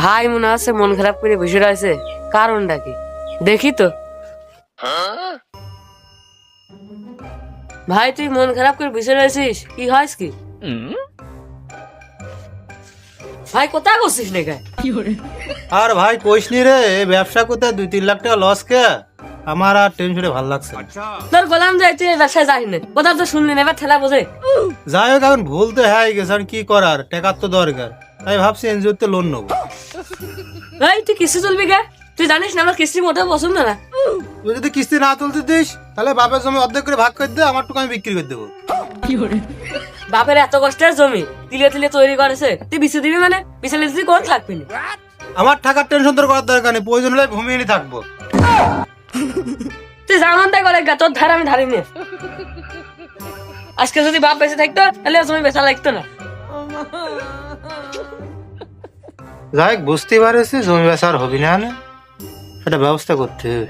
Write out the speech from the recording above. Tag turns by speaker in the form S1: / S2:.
S1: ভাই মনে আছে মন খারাপ করে বসে রয়েছে। কারণটা কি? দেখি তো। ভাই তুই মন খারাপ করে বসে রয়েছিস? কি হয়েছ কি? ভাই কোথায় করছিস না
S2: আর ভাই কইস নি রে ব্যবসা করতে দুই তিন লাখ টাকা লস কে? আমার আর টেনশনে ভালো লাগছে
S1: তোর গোলাম যাই তুই ব্যবসায় যাস না। কোথা তো শুনলি না এবার ঠেলা বোঝে।
S2: যাই হোক এখন ভুল তো হয়ে গেছে কি করার? টাকার তো দরকার। তাই ভাবছি এনজিওতে লোন নেব।
S1: এই তুই কিস্তি তুলবি গে তুই জানিস না আমার কিস্তি মোটেও পছন্দ না।
S2: তুই যদি কিস্তি না তুলতে দিস তাহলে বাপের জমি অর্ধেক করে ভাগ করে দে আমার টুকু আমি বিক্রি করে দেবো।
S1: বাপের এত কষ্টের জমি তিলে তিলে তৈরি করেছে তুই বিছে দিবি মানে? বিছালে দিবি কোন থাকবি না?
S2: আমার টাকার টেনশন তোর করার দরকার নেই প্রয়োজন হলে ঘুমিয়ে নিয়ে থাকব।
S1: তুই জামান তাই করে গা তোর ধার আমি ধারি নে আজকে যদি বাপ বেঁচে থাকতো তাহলে জমি বেচা লাগতো না।
S2: যাই বুঝতে পারেছি জমি বেচা আর হবি না একটা ব্যবস্থা করতে হবে।